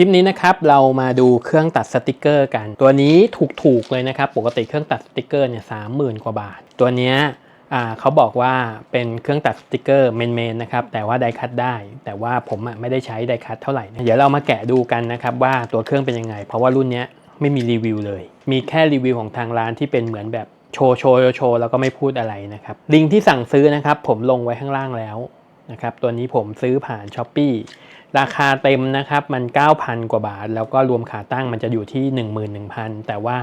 ลิปนี้นะครับเรามาดูเครื่องตัดสติกเกอร์กัน ตัวนี้ถูกๆเลยนะครับ ปกติเครื่องตัดสติกเกอร์เนี่ยสามหมื่นกว่าบาท ตัวเนี้ยเขาบอกว่าเป็นเครื่องตัดสติกเกอร์เมนๆนะครับแต่ว่าไดคัตได้ แต่ว่าผมอะไม่ได้ใช้ไดคัตเท่าไหร่ เดี๋ยวเรามาแกะดูกันนะครับว่าตัวเครื่องเป็นยังไง เพราะว่ารุ่นนี้ไม่มีรีวิวเลย มีแค่รีวิวของทางร้านที่เป็นเหมือนแบบโชว์โชว์โชว์แล้วก็ไม่พูดอะไรนะครับลิงก์ที่สั่งซื้อนะครับผมลงไว้ข้างล่างแล้วนะครับตัวนี้ผมซื้อผ่าน s h อ p e e ราคาเต็มนะครับมัน 9,000 กว่าบาท แล้วก็รวมขาตั้งมันจะอยู่ที่ 11,000 แต่ว่า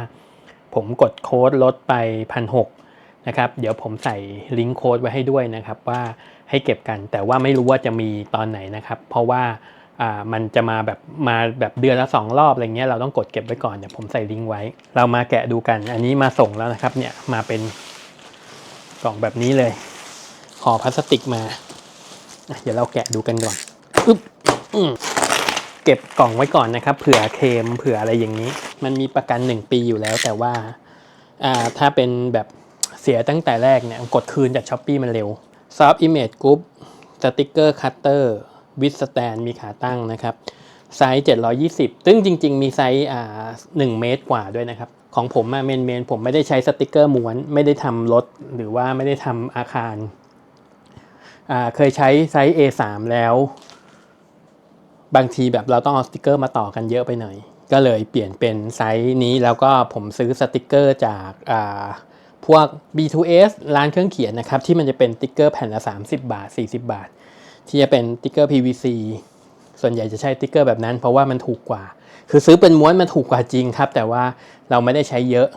ผมกดโค้ดลดไป 1,600นะครับเดี๋ยวผมใส่ลิงก์โค้ดไว้ให้ด้วยนะครับว่าให้เก็บกัน แต่ว่าไม่รู้ว่าจะมีตอนไหนนะครับ เพราะว่าอ่ามันจะมาแบบมาแบบเดือนละ 2 รอบอะไรเงี้ยเราต้องกดเก็บไว้ก่อนเดี๋ยวผมใส่ลิงก์ไว้ เรามาแกะดูกัน อันนี้มาส่งแล้วนะครับเนี่ยมาเป็นกล่องแบบนี้เลยห่อพลาสติกมา เดี๋ยวเราแกะดูกันก่อนอึ๊บ เก็บกล่องไว้ก่อนนะครับ เผื่อเคมเผื่ออะไรอย่างนี้ มันมีประกัน 1 ปีอยู่แล้ว แต่ว่าอ่าถ้าเป็นแบบเสียตั้งแต่แรกเนี่ยกดคืนจากช้อปปีมันเร็ว Soft Image Group Sticker Cutter with Stand มีขาตั้งนะครับไซส์ 720 ซึ่งจริง ๆ มีไซส์อ่า1เมตรกว่าด้วยนะครับ ของผมอะเมนเมนผมไม่ได้ใช้สติกเกอร์ม้วน ไม่ได้ทำรถ หรือว่าไม่ได้ทำอาคาร เคยใช้ไซส์ A3 แล้ว บางทีแบบเราต้องเอาสติกเกอร์มาต่อกันเยอะไปหน่อย ก็เลยเปลี่ยนเป็นไซส์นี้แล้วก็ผมซื้อสติกเกอร์จากพวก B2S ร้านเครื่องเขียนนะครับ ที่มันจะเป็นสติกเกอร์แผ่นละ 30 บาท 40 บาท ที่จะเป็นสติกเกอร์ PVC ส่วนใหญ่จะใช้สติกเกอร์แบบนั้น เพราะว่ามันถูกกว่า คือซื้อเป็นม้วนมันถูกกว่าจริงครับ แต่ว่าเราไม่ได้ใช้เยอะ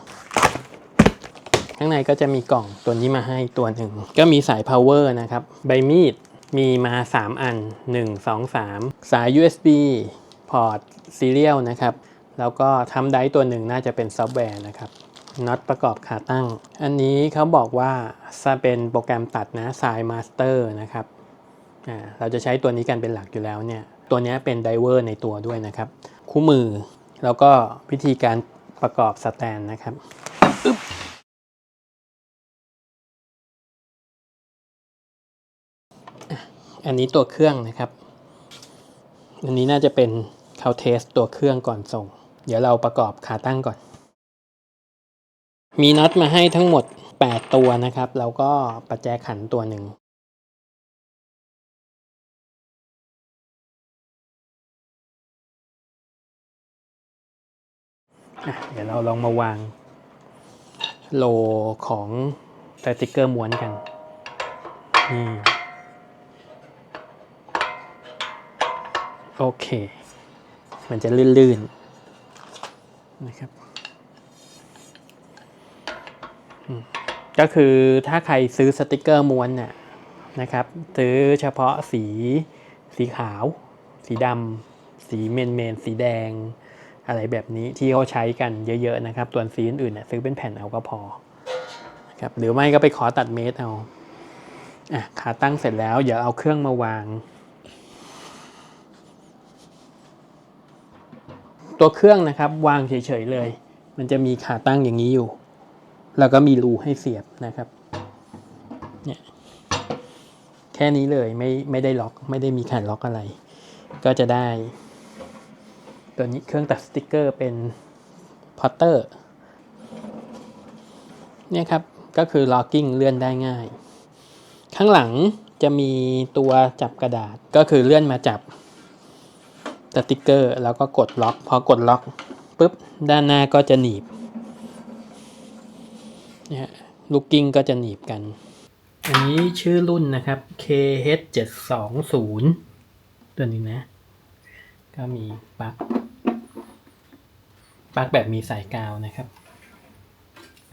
ข้างในก็จะมีกล่องตัวนี้มาให้ตัวหนึ่ง ก็มีสาย power นะครับ ใบมีด มีมา 3 อัน 1 2 3 สาย USB พอร์ตซีเรียลนะครับ แล้วก็ทำไดตัวหนึ่งน่าจะเป็นซอฟต์แวร์นะครับน็อตประกอบขาตั้ง อันนี้เขาบอกว่าจะเป็นโปรแกรมตัดนะสายมาสเตอร์นะครับอ่าเราจะใช้ตัวนี้กันเป็นหลักอยู่แล้วเนี่ย ตัวนี้เป็นไดเวอร์ในตัวด้วยนะครับ คู่มือ แล้วก็วิธีการประกอบสแตนนะครับ อันนี้ตัวเครื่องนะครับ อันนี้น่าจะเป็นเขาเทสตัวเครื่องก่อนส่ง เดี๋ยวเราประกอบขาตั้งก่อน มีน็อตมาให้ทั้งหมด 8 ตัวนะครับ แล้วก็ประแจขันตัวหนึ่งเดี๋ยวเราลองมาวางโลของสติกเกอร์ม้วนกันนี่ โอเค มันจะลื่นๆนะครับก็คือถ้าใครซื้อสติกเกอร์ม้วนเนี่ยนะครับ ซื้อเฉพาะสีสีขาว สีดำสีเมนเมนสีแดง อะไรแบบนี้ที่เขาใช้กันเยอะ ๆ นะครับ ส่วนสีอื่นๆเนี่ยซื้อเป็นแผ่นเอาก็พอครับหรือไม่ก็ไปขอตัดเมตรเอาอะขาตั้งเสร็จแล้ว เดี๋ยวเอาเครื่องมาวาง ตัวเครื่องนะครับ วางเฉยๆเลย มันจะมีขาตั้งอย่างนี้อยู่ แล้วก็มีรูให้เสียบนะครับเนี่ยแค่นี้เลยไม่ไม่ได้ล็อกไม่ได้มีแขนล็อกอะไร ก็จะได้ ตัวนี้เครื่องตัดสติกเกอร์เป็นพอตเตอร์เนี่ยครับก็คือล็อกกิ้งเลื่อนได้ง่าย ข้างหลังจะมีตัวจับกระดาษก็คือเลื่อนมาจับ สติกเกอร์ แล้วก็กดล็อก พอกดล็อกปุ๊บด้านหน้าก็จะหนีบนะลูกกิ้งก็จะหนีบกัน อันนี้ชื่อรุ่นนะครับ KH720 ตัวนี้นะ ก็มีปลั๊กปลั๊กแบบมีสายกาวนะครับ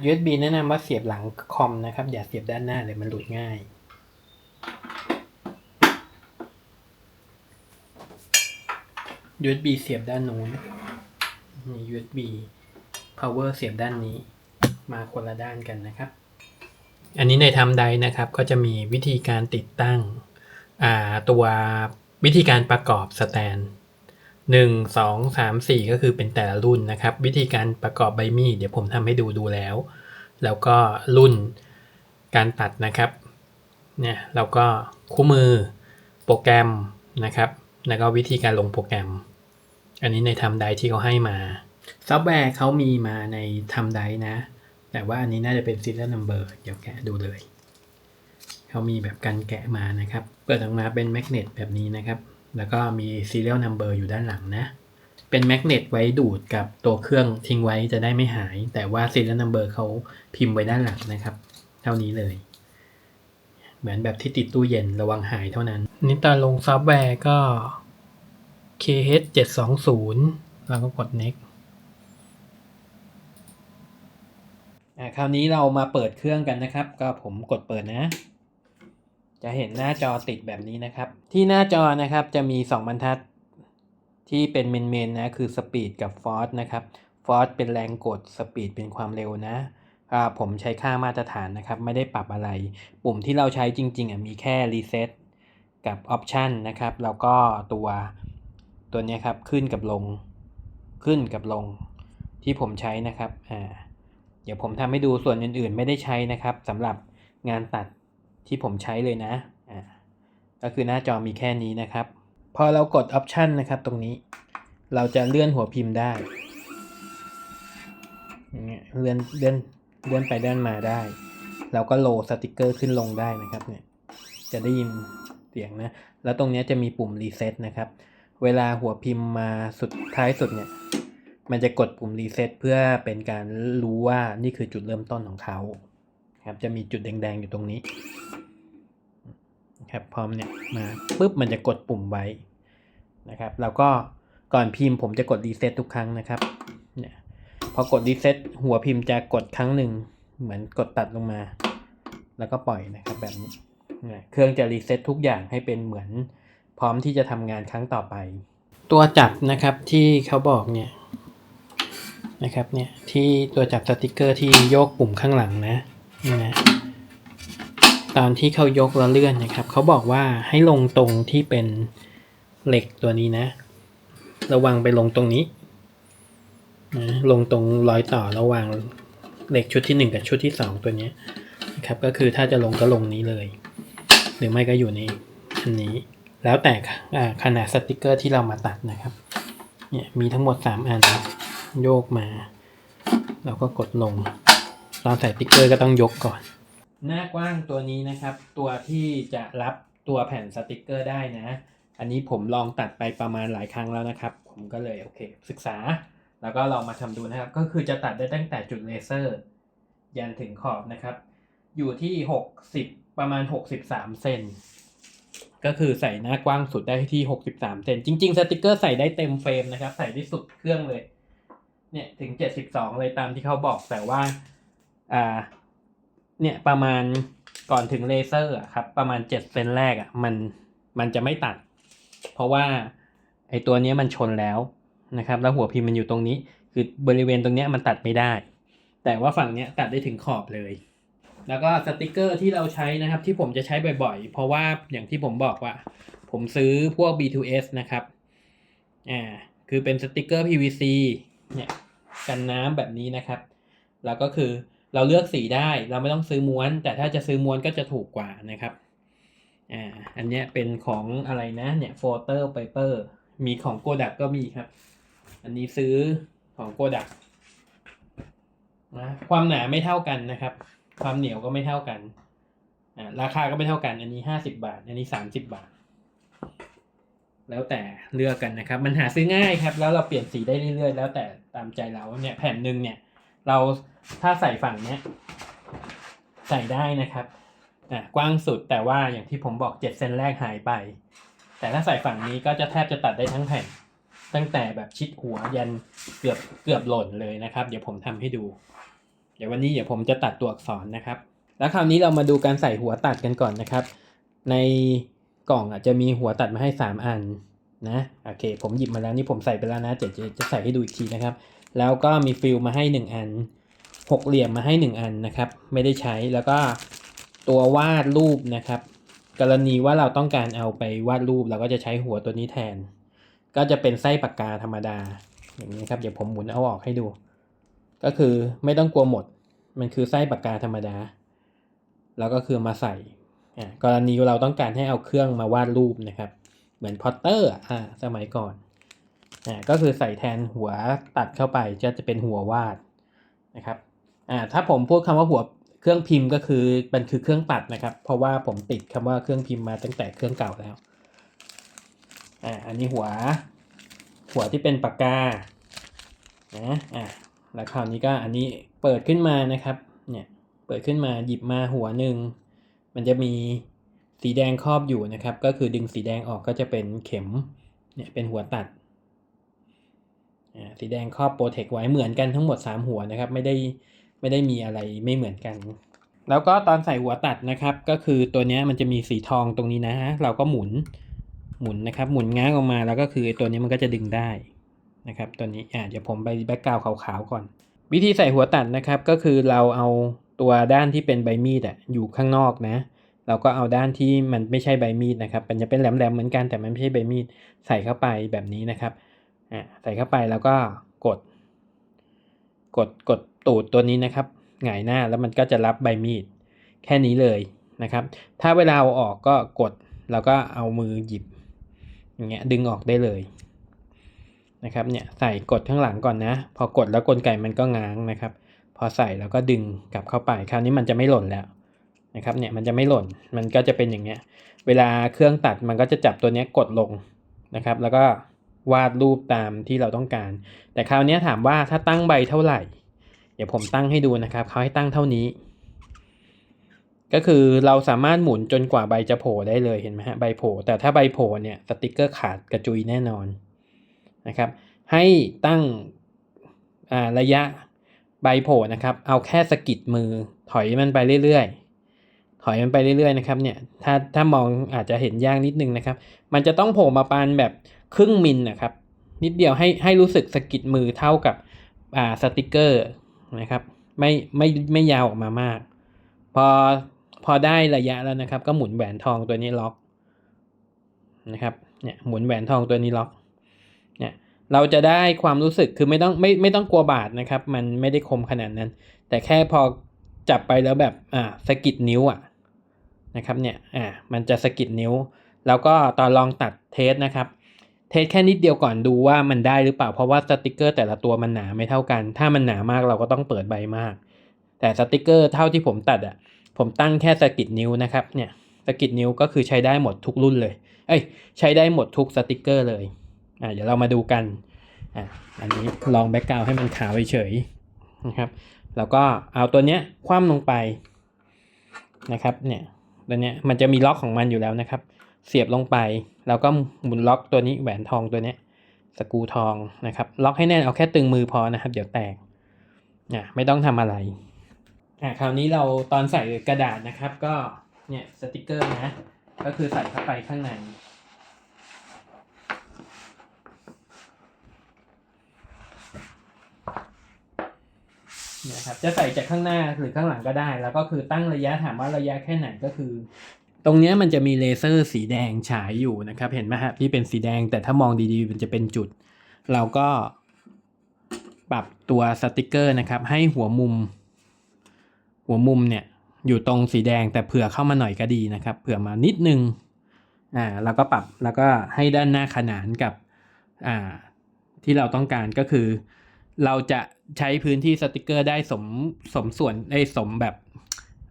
USB แนะนำว่าเสียบหลังคอมนะครับ อย่าเสียบด้านหน้าเลยมันหลุดง่าย USB เสียบด้านนู้นนี่ USB power เสียบด้านนี้ มาคนละด้านกันนะครับ อันนี้ในทำใดนะครับ ก็จะมีวิธีการติดตั้งตัววิธีการประกอบสแตนหนึ่งสองสามสี่ก็คือเป็นแต่ละรุ่นนะครับ วิธีการประกอบใบมีดเดี๋ยวผมทำให้ดูดูแล้ว แล้วก็รุ่นการตัดนะครับเนี่ยแล้วก็คู่มือโปรแกรมนะครับ แล้วก็วิธีการลงโปรแกรม อันนี้ในทำไดที่เขาให้มาซอฟต์แวร์เขามีมาในทำไดนะ แต่ว่าอันนี้น่าจะเป็น serial number เดี๋ยวแกะดูเลย เขามีแบบกันแกะมานะครับ เปิดออกมาเป็นแมกเนตแบบนี้นะครับ แล้วก็มี serial number อยู่ด้านหลังนะ เป็นแมกเนตไว้ดูดกับตัวเครื่องทิ้งไว้จะได้ไม่หาย แต่ว่า serial number เขาพิมพ์ไว้ด้านหลังนะครับ เท่านี้เลย เหมือนแบบที่ติดตู้เย็นระวังหายเท่านั้น นี่ตอนลงซอฟต์แวร์ก็ KH 720แล้วก็กด next อ่าคราวนี้เรามาเปิดเครื่องกันนะครับ ก็ผมกดเปิดนะ จะเห็นหน้าจอติดแบบนี้นะครับ ที่หน้าจอนะครับจะมี 2 บรรทัดที่เป็นเมนเมนๆนะ คือ Speed กับ Force นะครับ Force เป็นแรงกด Speed เป็นความเร็วนะอ่า ผมใช้ค่ามาตรฐานนะครับ ไม่ได้ปรับอะไร ปุ่มที่เราใช้จริงๆอะมีแค่ Reset กับ Option นะครับ แล้วก็ตัวตัวเนี้ยครับ ขึ้นกับลง ขึ้นกับลง ที่ผมใช้นะครับ อ่า เดี๋ยวผมทำให้ดูส่วนอื่นๆ ไม่ได้ใช้นะครับสำหรับงานตัดที่ผมใช้เลยนะ อ่า ก็คือหน้าจอมีแค่นี้นะครับ พอเรากด Option นะครับ ตรงนี้ เราจะเลื่อนหัวพิมพ์ได้เงี้ยเลื่อนเลื่อน เลื่อนไปเลื่อนมาได้เราก็โลสติกเกอร์ขึ้นลงได้นะครับเนี่ยจะได้ยินเสียงนะ แล้วตรงนี้จะมีปุ่ม Reset นะครับ เวลาหัวพิมพ์มาสุดท้ายสุดเนี่ยมันจะกดปุ่มรีเซ็ตเพื่อเป็นการรู้ว่านี่คือจุดเริ่มต้นของเขาครับจะมีจุดแดงๆอยู่ตรงนี้ครับพร้อมเนี่ยมาปุ๊บมันจะกดปุ่มไว้นะครับ แล้วก็ก่อนพิมพ์ผมจะกดรีเซ็ตทุกครั้งนะครับ พอกดรีเซ็ตหัวพิมพ์จะกดครั้งหนึ่ง เหมือนกดตัดลงมา แล้วก็ปล่อยนะครับแบบนี้เครื่องจะรีเซ็ตทุกอย่างให้เป็นเหมือนพร้อมที่จะทำงานครั้งต่อไป ตัวจับนะครับที่เขาบอกเนี่ยนะครับเนี่ยที่ตัวจับสติกเกอร์ที่โยกปุ่มข้างหลังนะนี่นะตอนที่เขายกแล้วเลื่อนนะครับเขาบอกว่าให้ลงตรงที่เป็นเหล็กตัวนี้นะ ระวังไปลงตรงนี้ ลงตรงรอยต่อระหว่างเหล็กชุดที่หนึ่งกับชุดที่สองตัวนี้นะครับก็คือถ้าจะลงก็ลงนี้เลย หรือไม่ก็อยู่ในอันนี้ แล้วแต่ขนาดสติกเกอร์ที่เรามาตัดนะครับเนี่ยมีทั้งหมดสามอันโยกมา เราก็กดลง ตอนใส่สติกเกอร์ก็ต้องยกก่อน หน้ากว้างตัวนี้นะครับ ตัวที่จะรับตัวแผ่นสติกเกอร์ได้นะ อันนี้ผมลองตัดไปประมาณหลายครั้งแล้วนะครับ ผมก็เลยโอเค ศึกษา แล้วก็ลองมาทำดูนะครับ ก็คือจะตัดได้ตั้งแต่จุดเลเซอร์ ยันถึงขอบนะครับ อยู่ที่ 60 ประมาณ 63 เซนก็คือใส่หน้ากว้างสุดได้ที่ 63 เซนจริง ๆ สติกเกอร์ใส่ได้เต็มเฟรมนะครับ ใส่ได้สุดเครื่องเลย เนี่ยถึง 72 เลยตามที่เขาบอกแต่ว่า อ่า เนี่ยประมาณก่อนถึงเลเซอร์อะครับ ประมาณ 7 เซนแรกอะมันมันจะไม่ตัด เพราะว่าไอตัวนี้มันชนแล้ว นะครับแล้วหัวพิมพ์มันอยู่ตรงนี้ คือบริเวณตรงนี้มันตัดไม่ได้ แต่ว่าฝั่งนี้ตัดได้ถึงขอบเลย แล้วก็สติกเกอร์ที่เราใช้นะครับที่ผมจะใช้บ่อยๆ เพราะว่าอย่างที่ผมบอกว่า ผมซื้อพวก B2S นะครับอ่าคือเป็นสติกเกอร์ PVC เนี่ยกันน้ำแบบนี้นะครับ แล้วก็คือเราเลือกสีได้เราไม่ต้องซื้อม้วน แต่ถ้าจะซื้อม้วนก็จะถูกกว่านะครับอ่าอันนี้เป็นของอะไรนะเนี่ยโฟลเตอร์เปเปอร์มีของโกดักก็มีครับ อันนี้ซื้อของโกดักนะความหนาไม่เท่ากันนะครับ ความเหนียวก็ไม่เท่ากันอ่าราคาก็ไม่เท่ากัน อันนี้ห้าสิบาท อันนี้สามสิบบาท แล้วแต่เลือกกันนะครับ มันหาซื้อง่ายครับ แล้วเราเปลี่ยนสีได้เรื่อยๆ แล้วแต่ตามใจเราเนี่ยแผ่นหนึ่งเนี่ย เราถ้าใส่ฝั่งเนี้ยใส่ได้นะครับอะกว้างสุดแต่ว่าอย่างที่ผมบอกเจ็ดเซนแรกหายไป แต่ถ้าใส่ฝั่งนี้ก็จะแทบจะตัดได้ทั้งแผ่น ตั้งแต่แบบชิดหัวยันเกือบเกือบหล่นเลยนะครับ เดี๋ยวผมทำให้ดู เดี๋ยววันนี้เดี๋ยวผมจะตัดตัวอักษรนะครับ แล้วคราวนี้เรามาดูการใส่หัวตัดกันก่อนนะครับ ในกล่องอาจจะมีหัวตัดมาให้ 3 อันนะโอเค ผมหยิบมาแล้วนี่ผมใส่ไปแล้วนะเดี๋ยวจะจะใส่ให้ดูอีกทีนะครับ แล้วก็มีฟิลมาให้ 1 อันหกเหลี่ยมมาให้ 1 อันนะครับ ไม่ได้ใช้แล้วก็ตัววาดรูปนะครับ กรณีว่าเราต้องการเอาไปวาดรูปเราก็จะใช้หัวตัวนี้แทน ก็จะเป็นไส้ปากกาธรรมดาอย่างนี้ครับเดี๋ยวผมหมุนเอาออกให้ดู ก็คือไม่ต้องกลัวหมด มันคือไส้ปากกาธรรมดา แล้วก็คือมาใส่กรณีเราต้องการให้เอาเครื่องมาวาดรูปนะครับ เหมือนพอตเตอร์อ่าสมัยก่อนอ่าก็คือใส่แทนหัวตัดเข้าไปจะจะเป็นหัววาดนะครับอ่าถ้าผมพูดคำว่าหัวเครื่องพิมพ์ก็คือมันคือเครื่องตัดนะครับ เพราะว่าผมติดคำว่าเครื่องพิมพ์มาตั้งแต่เครื่องเก่าแล้ว อ่าอันนี้หัว หัวที่เป็นปากกานะอ่าแล้วคราวนี้ก็อันนี้เปิดขึ้นมานะครับเนี่ยเปิดขึ้นมาหยิบมาหัวหนึ่งมันจะมีสีแดงครอบอยู่นะครับ ก็คือดึงสีแดงออกก็จะเป็นเข็มเนี่ยเป็นหัวตัดอ่าสีแดงครอบโปรเทคไว้เหมือนกันทั้งหมด 3 หัวนะครับ ไม่ได้ไม่ได้มีอะไรไม่เหมือนกัน แล้วก็ตอนใส่หัวตัดนะครับ ก็คือตัวนี้มันจะมีสีทองตรงนี้นะฮะเราก็หมุน หมุนนะครับหมุนง้างออกมาแล้วก็คือตัวนี้มันก็จะดึงได้นะครับตัวนี้อ่าเดี๋ยวผมไปแบ็กกราวขาวๆก่อน วิธีใส่หัวตัดนะครับก็คือเราเอาตัวด้านที่เป็นใบมีดอะอยู่ข้างนอกนะเราก็เอาด้านที่มันไม่ใช่ใบมีดนะครับ มันจะเป็นแหลมๆเหมือนกันแต่มันไม่ใช่ใบมีดใส่เข้าไปแบบนี้นะครับอะใส่เข้าไปแล้วก็กด กดกดตูดตัวนี้นะครับหงายหน้าแล้วมันก็จะรับใบมีดแค่นี้เลยนะครับ ถ้าเวลาเอาออกก็กดแล้วก็เอามือหยิบ อย่างเงี้ยดึงออกได้เลยนะครับเนี่ยใส่กดข้างหลังก่อนนะ พอกดแล้วกลไกมันก็ง้างนะครับ พอใส่แล้วก็ดึงกลับเข้าไปคราวนี้มันจะไม่หล่นแล้วนะครับเนี่ยมันจะไม่หล่นมันก็จะเป็นอย่างเงี้ยเวลาเครื่องตัดมันก็จะจับตัวเนี้ยกดลงนะครับ แล้วก็วาดรูปตามที่เราต้องการ แต่คราวนี้ถามว่าถ้าตั้งใบเท่าไหร่ เดี๋ยวผมตั้งให้ดูนะครับเขาให้ตั้งเท่านี้ ก็คือเราสามารถหมุนจนกว่าใบจะโผล่ได้เลยเห็นไหมฮะใบโผล่แต่ถ้าใบโผล่เนี่ยสติกเกอร์ขาดกระจุยแน่นอนนะครับให้ตั้งระยะใบโผล่นะครับ เอาแค่สกิดมือถอยมันไปเรื่อยๆ ถอยมันไปเรื่อยๆนะครับเนี่ยถ้าถ้ามองอาจจะเห็นยากนิดนึงนะครับ มันจะต้องโผล่มาปานแบบครึ่งมิลนะครับ นิดเดียวให้ให้รู้สึกสกิดมือเท่ากับอ่าสติกเกอร์นะครับไม่ไม่ไม่ยาวออกมามาก พอ พอได้ระยะแล้วนะครับ ก็หมุนแหวนทองตัวนี้ล็อกนะครับเนี่ยหมุนแหวนทองตัวนี้ล็อกเนี่ยเราจะได้ความรู้สึกคือไม่ต้องไม่ไม่ต้องกลัวบาดนะครับ มันไม่ได้คมขนาดนั้น แต่แค่พอจับไปแล้วแบบอ่าสะกิดนิ้วอะนะครับเนี่ยอ่ามันจะสะกิดนิ้ว แล้วก็ตอนลองตัดเทสนะครับเทสแค่นิดเดียวก่อนดูว่ามันได้หรือเปล่าเพราะว่าสติกเกอร์แต่ละตัวมันหนาไม่เท่ากัน ถ้ามันหนามากเราก็ต้องเปิดใบมาก แต่สติกเกอร์เท่าที่ผมตัดอะ ผมตั้งแค่สกิดนิ้วนะครับเนี่ยสกิดนิ้วก็คือใช้ได้หมดทุกรุ่นเลย เอ้ยใช้ได้หมดทุกสติกเกอร์เลยอ่าเดี๋ยวเรามาดูกันอ่าอันนี้ลองแบ็กกราวให้มันขาวเฉยนะครับแล้วก็เอาตัวเนี้ยคว่ำลงไปนะครับเนี่ยตัวเนี้ยมันจะมีล็อกของมันอยู่แล้วนะครับ เสียบลงไปแล้วก็หมุนล็อกตัวนี้แหวนทองตัวเนี้ยสกูทองนะครับล็อกให้แน่นเอาแค่ตึงมือพอนะครับ เดี๋ยวแตกอะไม่ต้องทำอะไร อะคราวนี้เราตอนใส่กระดาษนะครับ ก็เนี่ยสติกเกอร์นะก็คือใส่เข้าไปข้างในเนี่ยครับจะใส่จากข้างหน้าหรือข้างหลังก็ได้ แล้วก็คือตั้งระยะถามว่าระยะแค่ไหนก็คือ ตรงเนี้ยมันจะมีเลเซอร์สีแดงฉายอยู่นะครับ เห็นไหมครับที่เป็นสีแดงแต่ถ้ามองดีๆ มันจะเป็นจุด เราก็ปรับตัวสติกเกอร์นะครับ ให้หัวมุม หัวมุมเนี่ยอยู่ตรงสีแดงแต่เผื่อเข้ามาหน่อยก็ดีนะครับ เผื่อมานิดนึงอ่าแล้วก็ปรับแล้วก็ให้ด้านหน้าขนานกับอ่าที่เราต้องการก็คือ เราจะใช้พื้นที่สติกเกอร์ได้สมสมส่วนได้สมแบบ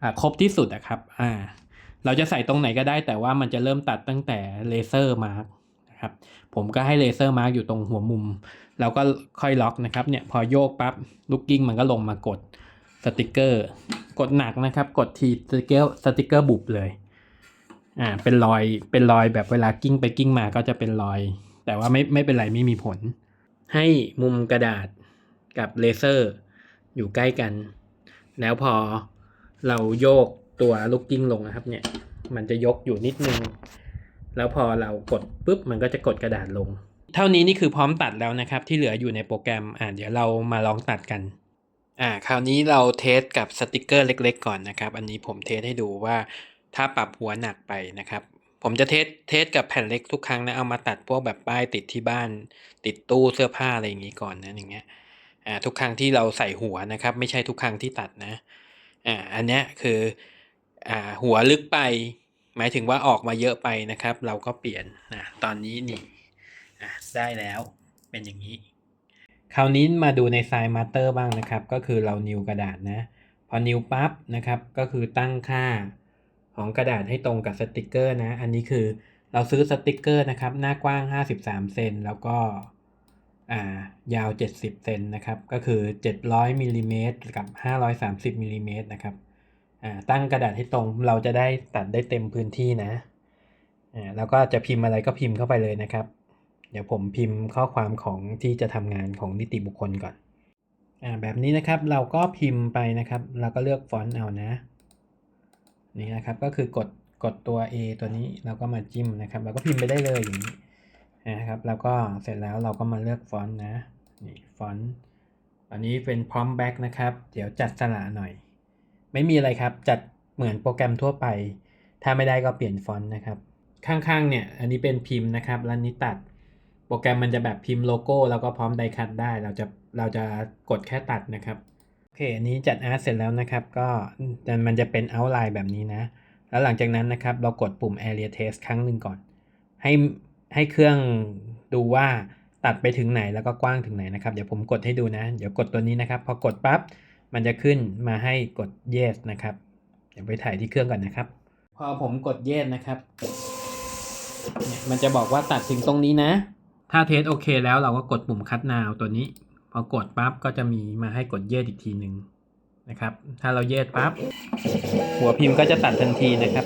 อ่าครบที่สุดอะครับอ่าเราจะใส่ตรงไหนก็ได้แต่ว่ามันจะเริ่มตัดตั้งแต่เลเซอร์มาร์กนะครับผมก็ให้เลเซอร์มาร์กอยู่ตรงหัวมุมเราก็ค่อยล็อกนะครับเนี่ยพอโยกปั๊บลูกกิ้งมันก็ลงมากดสติกเกอร์ กดหนักนะครับ กดทีสติกเกอร์สติกเกอร์บุบเลยอ่าเป็นรอยเป็นรอยแบบเวลากิ้งไปกิ้งมาก็จะเป็นรอย แต่ว่าไม่ไม่เป็นไรไม่มีผล ให้มุมกระดาษกับเลเซอร์อยู่ใกล้กัน แล้วพอเราโยกตัวลูกกิ้งลงนะครับเนี่ย มันจะยกอยู่นิดนึง แล้วพอเรากดปุ๊บ มันก็จะกดกระดาษลง เท่านี้นี่คือพร้อมตัดแล้วนะครับ ที่เหลืออยู่ในโปรแกรมอ่าเดี๋ยวเรามาลองตัดกัน อ่าคราวนี้เราเทสกับสติกเกอร์เล็ก ๆ ก่อนนะครับ อันนี้ผมเทสให้ดูว่าถ้าปรับหัวหนักไปนะครับ ผมจะเทสเทสกับแผ่นเล็กทุกครั้งนะเอามาตัดพวกแบบป้ายติดที่บ้าน ติดตู้เสื้อผ้าอะไรอย่างนี้ก่อนนะอย่างเงี้ยอ่าทุกครั้งที่เราใส่หัวนะครับ ไม่ใช่ทุกครั้งที่ตัดนะอ่าอันเนี้ยคืออ่าหัวลึกไป หมายถึงว่าออกมาเยอะไปนะครับ เราก็เปลี่ยนนะตอนนี้นี่อะได้แล้วเเป็นอย่างนี้ คราวนี้มาดูในไซน์มาสเตอร์บ้างนะครับ ก็คือเรานิวกระดาษนะ พอนิวปั๊บนะครับ ก็คือตั้งค่าของกระดาษให้ตรงกับสติกเกอร์นะ อันนี้คือเราซื้อสติกเกอร์นะครับ หน้ากว้าง 53 เซนแล้วก็อ่ายาว 70 เซนนะครับ ก็คือ 700มิลลิเมตรกับ 530มิลลิเมตรนะครับอ่าตั้งกระดาษให้ตรงเราจะได้ตัดได้เต็มพื้นที่นะอ่าแล้วก็จะพิมพ์อะไรก็พิมพ์เข้าไปเลยนะครับ เดี๋ยวผมพิมพ์ข้อความของที่จะทำงานของนิติบุคคลก่อนอ่าแบบนี้นะครับเราก็พิมพ์ไปนะครับ เราก็เลือกฟอนต์เอานะ นี่นะครับก็คือกดกดตัว A ตัวนี้เราก็มาจิ้มนะครับเราก็พิมพ์ไปได้เลยอย่างนี้นะครับแล้วก็เสร็จแล้วเราก็มาเลือกฟอนต์นะนี่ฟอนต์อันนี้เป็นพร้อมแบ็กนะครับ เดี๋ยวจัดสระหน่อย ไม่มีอะไรครับ จัดเหมือนโปรแกรมทั่วไป ถ้าไม่ได้ก็เปลี่ยนฟอนต์นะครับ ข้างๆเนี่ย อันนี้เป็นพิมพ์นะครับ แล้วนี้ตัด โปรแกรมมันจะแบบพิมพ์โลโก้แล้วก็พร้อมไดคัตได้ เราจะเราจะกดแค่ตัดนะครับโอเคอันนี้จัดอาร์ตเสร็จแล้วนะครับ ก็มันจะเป็น outline แบบนี้นะ แล้วหลังจากนั้นนะครับ เรากดปุ่ม area test ครั้งหนึ่งก่อน ให้ให้เครื่องดูว่าตัดไปถึงไหนแล้วก็กว้างถึงไหนนะครับ เดี๋ยวผมกดให้ดูนะ เดี๋ยวกดตัวนี้นะครับ พอกดปั๊บมันจะขึ้นมาให้กด yes นะครับ เดี๋ยวไปถ่ายที่เครื่องก่อนนะครับ พอผมกด yes นะครับเนี่ยมันจะบอกว่าตัดถึงตรงนี้นะ ถ้าเทสโอเคแล้วเราก็กดปุ่มคัดนาวตัวนี้ พอกดปั๊บก็จะมีมาให้กดเยดอีกทีหนึ่งนะครับ ถ้าเราเยดปั๊บหัวพิมพ์ก็จะตัดทันทีนะครับ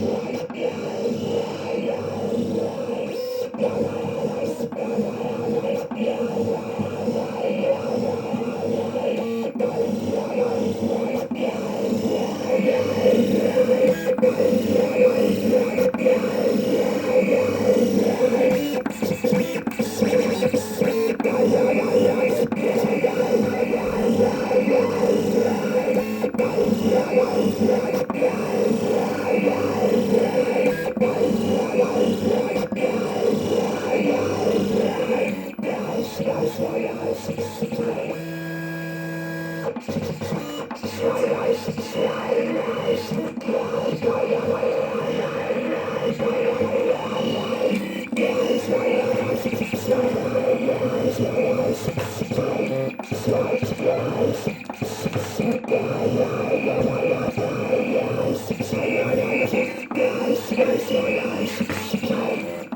我爱吃西瓜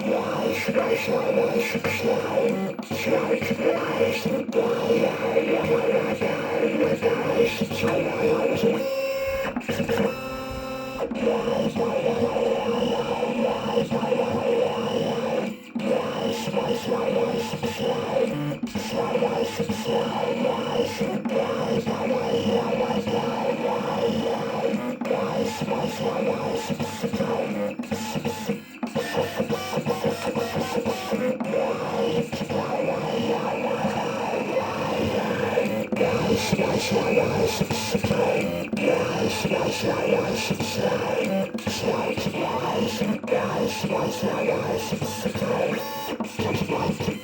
我爱吃白石榴我爱吃西瓜我爱吃我爱吃我爱我爱我爱我爱我爱我我 นะครับ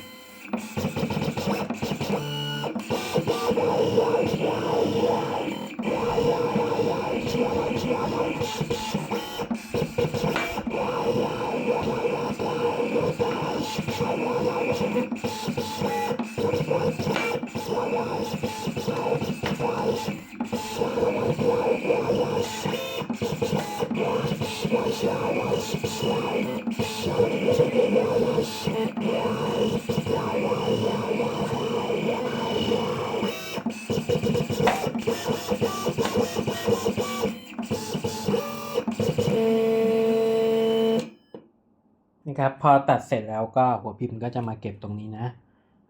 พอตัดเสร็จแล้วก็หัวพิมพ์ก็จะมาเก็บตรงนี้นะ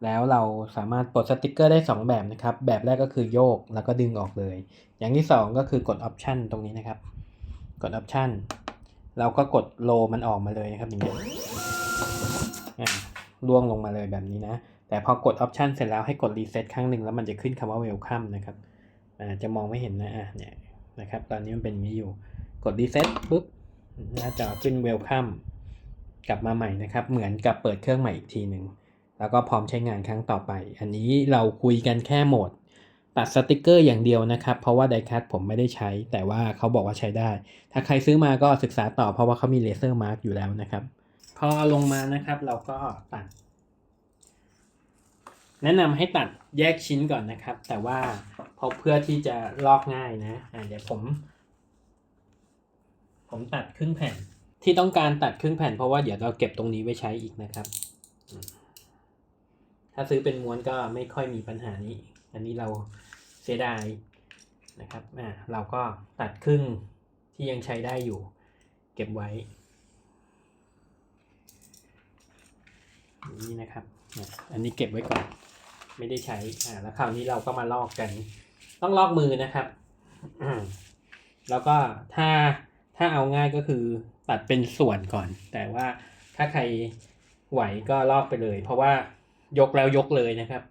แล้วเราสามารถปลดสติกเกอร์ได้ 2 แบบนะครับ แบบแรกก็คือโยกแล้วก็ดึงออกเลย อย่างที่ 2 ก็คือกดออปชันตรงนี้นะครับ กดออปชันเราก็กดโลมันออกมาเลยนะครับอย่างเงี้ยอะล่วงลงมาเลยแบบนี้นะ แต่พอกดออปชันเสร็จแล้วให้กดรีเซ็ตครั้งหนึ่งแล้วมันจะขึ้นคำว่า welcome นะครับอ่าจะมองไม่เห็นนะอะเนี่ยนะครับ ตอนนี้มันเป็นอย่างนี้อยู่ กดรีเซ็ตปุ๊บหน้าจอขึ้น welcome กลับมาใหม่นะครับ เหมือนกับเปิดเครื่องใหม่อีกทีหนึ่งแล้วก็พร้อมใช้งานครั้งต่อไป อันนี้เราคุยกันแค่โหมดตัดสติกเกอร์อย่างเดียวนะครับ เพราะว่าไดคัตผมไม่ได้ใช้ แต่ว่าเขาบอกว่าใช้ได้ ถ้าใครซื้อมาก็ศึกษาต่อเพราะว่าเขามีเลเซอร์มาร์กอยู่แล้วนะครับ พอเอาลงมานะครับเราก็ตัด แนะนำให้ตัดแยกชิ้นก่อนนะครับ แต่ว่าเพราะเพื่อที่จะลอกง่ายนะอ่าเดี๋ยวผม ผมตัดครึ่งแผ่น ที่ต้องการตัดครึ่งแผ่นเพราะว่าเดี๋ยวเราเก็บตรงนี้ไว้ใช้อีกนะครับ ถ้าซื้อเป็นม้วนก็ไม่ค่อยมีปัญหานี้ อันนี้เราเสียดายนะครับอ่าเราก็ตัดครึ่งที่ยังใช้ได้อยู่ เก็บไว้ นี่นะครับ อันนี้เก็บไว้ก่อน ไม่ได้ใช้อ่าแล้วคราวนี้เราก็มาลอกกัน ต้องลอกมือนะครับ แล้วก็ถ้าถ้าเอาง่ายก็คือ ตัดเป็นส่วนก่อน แต่ว่าถ้าใครไหวก็ลอกไปเลย เพราะว่ายกแล้วยกเลยนะครับ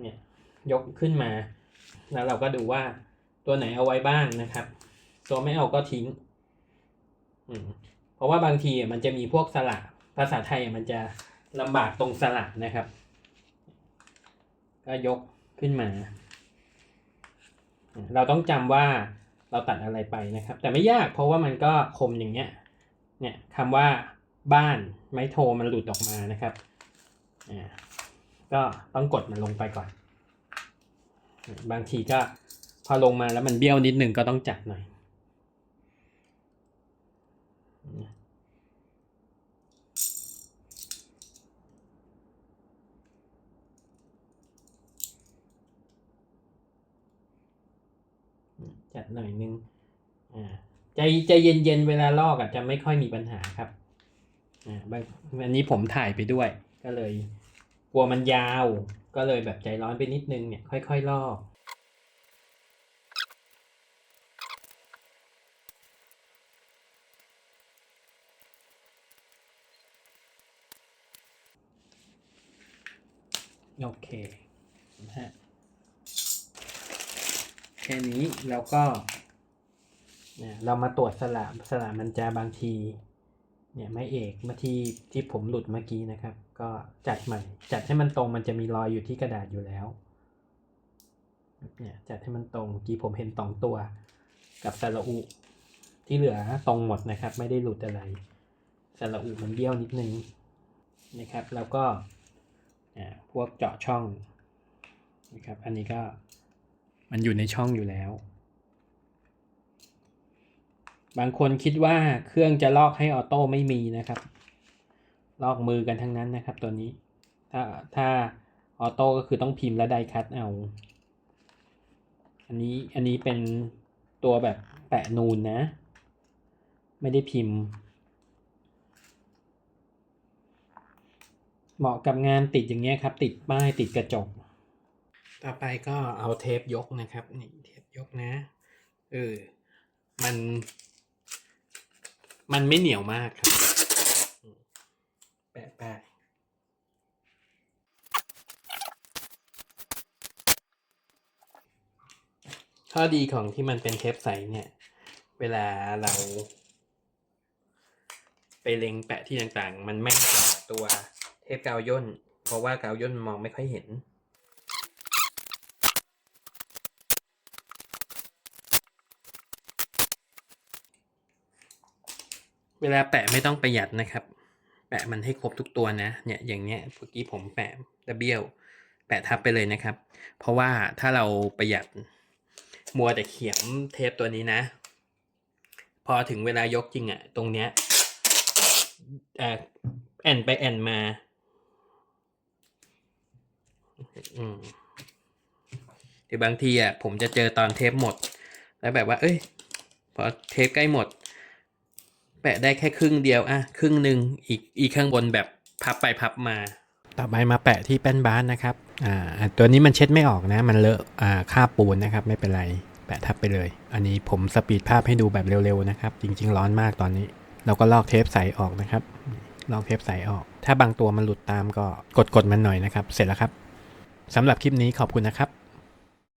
เนี่ยยกขึ้นมา แล้วเราก็ดูว่าตัวไหนเอาไว้บ้างนะครับ ตัวไม่เอาก็ทิ้งเพราะว่าบางทีมันจะมีพวกสระภาษาไทยมันจะลำบากตรงสระนะครับ ก็ยกขึ้นมา เราต้องจำว่า เราตัดอะไรไปนะครับ แต่ไม่ยากเพราะว่ามันก็คมอย่างเงี้ยเนี่ยคำว่าบ้านไม้โทมันหลุดออกมานะครับอ่าก็ต้องกดมันลงไปก่อน บางทีก็พอลงมาแล้วมันเบี้ยวนิดหนึ่งก็ต้องจัดหน่อย จัดหน่อยนึงอ่าใจใจเย็นๆเวลาลอกอะจะไม่ค่อยมีปัญหาครับอ่าอันนี้ผมถ่ายไปด้วย ก็เลย กลัวมันยาว ก็เลยแบบใจร้อนไปนิดนึงเนี่ยค่อยๆลอกโอเคนะฮะ ค่นี้แล้วก็เนี่ยเรามาตรวจสละสละมันจะบางทีเนี่ยไม่เอกมื่อที่ที่ผมหลุดเมื่อกี้นะครับ ก็จัดใหม่ จัดให้มันตรงมันจะมีรอยอยู่ที่กระดาษอยู่แล้วเนี่ยจัดให้มันตรงเมื่อกี้ผมเห็นสองตัว กับสระอุ ที่เหลือตรงหมดนะครับ ไม่ได้หลุดอะไรสระอุมันเบี้ยวนิดนึงนะครับ แล้วก็อ่าพวกเจาะช่องนะครับ อันนี้ก็ มันอยู่ในช่องอยู่แล้ว บางคนคิดว่าเครื่องจะลอกให้ออโต้ไม่มีนะครับ ลอกมือกันทั้งนั้นนะครับตัวนี้ ถ้าถ้าออโต้ก็คือต้องพิมพ์และไดคัตเอา อันนี้อันนี้เป็นตัวแบบแปะนูนนะ ไม่ได้พิมพ์ เหมาะกับงานติดอย่างเงี้ยครับ ติดป้ายติดกระจก ต่อไปก็เอาเทปยกนะครับ นี่เทปยกนะ เออ มัน มันไม่เหนียวมากครับ แปะแปะข้อดีของที่มันเป็นเทปใสเนี่ย เวลาเรา ไปเล็งแปะที่ต่างๆ มันไม่กว่าตัวเทปกาวย่น เพราะว่ากาวย่นมองไม่ค่อยเห็น เวลาแปะไม่ต้องประหยัดนะครับ แปะมันให้ครบทุกตัวนะ เนี่ยอย่างเงี้ยเมื่อกี้ผมแปะตะเบี้ยว แปะทับไปเลยนะครับ เพราะว่าถ้าเราประหยัดมัวแต่เขียมเทปตัวนี้นะ พอถึงเวลายกจริงอะ่ะ ตรงเนี้ยเออแอนไปแอนมา อืมหรือบางทีอะผมจะเจอตอนเทปหมด แล้วแบบว่า เอ้ย พอเทปใกล้หมด แปะได้แค่ครึ่งเดียวอะครึ่งหนึ่งอีกอีกข้างบนแบบพับไปพับมา ต่อไปมาแปะที่แป้นบาสนะครับอ่าตัวนี้มันเช็ดไม่ออกนะ มันเลอะอ่าคราปูนนะครับไม่เป็นไรแปะทับไปเลย อันนี้ผมสปีดภาพให้ดูแบบเร็วๆนะครับ จริง ๆ ร้อนมากตอนนี้ เราก็ลอกเทปใสออกนะครับ ลอกเทปใสออก ถ้าบางตัวมันหลุดตามก็กดๆมันหน่อยนะครับ เสร็จแล้วครับสำหรับคลิปนี้ขอบคุณนะครับ